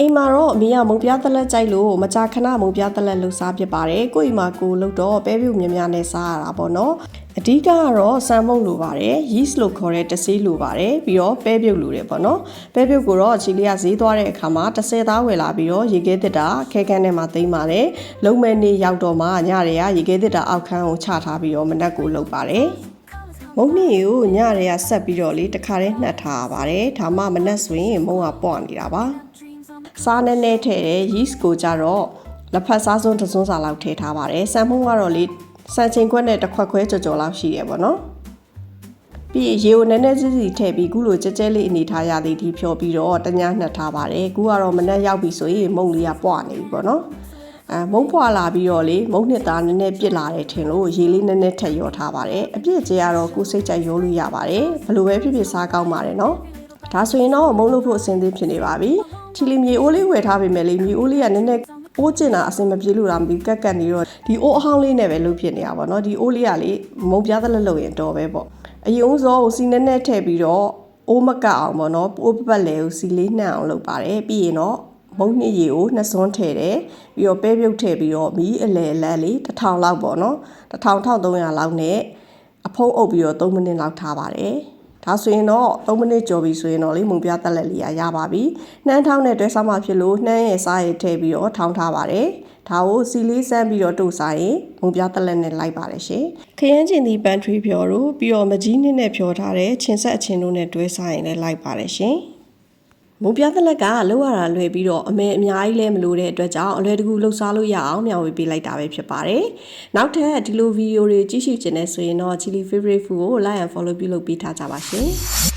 အိမ်မှာတော့အမေကမုံပြားသက်လက်ကြိုက်လို့မကြာခဏမုံပြားသက်လက်လှူစားဖြစ်ပါတယ်ကိုယ့်အိမ်မှာကိုယ်လုပ်တော့ပဲပြုတ်မြများနဲ့စားရတာပေါ့နော်အဓိကကတော့စံမုံလိုပါတယ် yeast လို့ခေါ်တဲ့တဆေးလိုပါတယ်ပြီးတော့ပဲပြုတ်လိုတယ်ပေါ့နော်ပဲပြုတ်ကိုတော့ချီလေးကဈေးသွားတဲ့အခါမှာ30သားဝယ်လာပြီးတော့ရေခဲတစ်တာခဲကန်းထဲမှာသိမ်းပါတယ်လုံးမဲနေရောက်တော့မှညတွေကရေခဲတစ်တာအောက်ခန်းကိုချထားပြီးတော့မနက်ကိုလုပ်ပါတယ်မုံနှစ်ကိုညတွေကဆက်ပြီးတော့လေတခါတည်းနှက်ထားရပါတယ်ဒါမှမနှက်ဆိုရင်မုံကပေါ့နေတာပါ စားနဲ့နဲ့ထည့်တဲ့ yeast ကိုကြတော့လက်ဖက်စားစွန်းတစ်စွန်းစာလောက်ထည့်ထားပါတယ်ဆန်မုံကတော့လေစံချိန်ခွက်နဲ့တစ်ခွက်ခွဲကြော်ကြော်လောက်ရှိတယ်ပေါ့နော်ပြီးရင်ရေကိုနည်းနည်းစီစီထည့်ပြီးခုလိုကြဲကြဲလေးအနေထားရသည်ဒီဖြောပြီးတော့တညာနှက်ထားပါတယ်ခုကတော့မနှက်ရောက်ပြီဆိုရင်မုံလေးကပွားနေပြီပေါ့နော်အဲမုံပွားလာပြီးတော့လေမုံနှစ်သားနည်းနည်းပြစ်လာတယ်ထင်လို့ရေလေးနည်းနည်းထည့်ရောထားပါတယ်အပြစ်ကျဲကတော့ကိုယ်စိတ်ကြိုက်ရောလို့ရပါတယ်ဘယ်လိုပဲဖြစ်ဖြစ်စားကောင်းပါတယ်နော်ဒါဆိုရင်တော့မုံလို့ဖို့အဆင်သင့်ဖြစ်နေပါပြီ ချီလီမြေအိုးလေးဝယ်ထားပေမဲ့လေမြေအိုးလေးကနည်းနည်းအိုးကျင်တာအဆင်မပြေလို့လားမသိဘူးကက်ကက်နေတော့ဒီအိုးအဟောင်းလေးနဲ့ပဲလုပ်ဖြစ်နေတာပေါ့နော်ဒီအိုးလေးကလေမုံပြားသလက်လုပ်ရင်တော်ပဲပေါ့အရင်ဦးစောကိုစီနဲ့နဲ့ထည့်ပြီးတော့အိုးမကတ်အောင်ပေါ့နော်အိုးပပတ်လေကိုစီလေးနှံ့အောင်လုပ်ပါတယ်ပြီးရင်တော့မုံနှစ်ရေကိုနှစ်စွန်းထည့်တယ်ပြီးတော့ပဲပြုတ်ထည့်ပြီးတော့မီးအလဲအလတ်လေးတစ်ထောင်လောက်ပေါ့နော်တစ်ထောင်1300လောက်နဲ့အဖုံးအုပ်ပြီးတော့3မိနစ်လောက်ထားပါတယ် ဒါဆိုရင်တော့3မိနစ်ကျော်ပြီဆိုရင်တော့လေမုံပြတက်လက်လေးရရပါပြီနှမ်းထောင်းနဲ့တွဲစားမှဖြစ်လို့နှမ်းရဲ့စားရည်ထည့်ပြီးတော့ထောင်းထားပါတယ်ဒါကိုစီလေးစမ်းပြီးတော့တို့စားရင်မုံပြတက်လက်နဲ့လိုက်ပါတယ်ရှင်ခရမ်းကျင်ဒီပန်ထရီဖြော်တို့ပြီးတော့မကြီးနစ်နဲ့ဖြော်ထားတဲ့ချင်းဆက်အချင်းတို့နဲ့တွဲစားရင်လည်းလိုက်ပါတယ်ရှင် မုံပြသက်လက်ကလောက်ရတာလွယ်ပြီးတော့အမေအများကြီးလဲမလို့တဲ့အတွက်ကြောင့်အလွယ်တကူလှုပ်ရှားလို့ရအောင်မျှဝေပေးလိုက်တာပဲဖြစ်ပါတယ်။နောက်ထပ်ဒီလိုဗီဒီယိုတွေကြည့်ရှုခြင်းနဲ့ဆိုရင်တော့ Chili Favorite Food ကို like and follow ပြုလုပ်ပေးထားကြပါရှင်။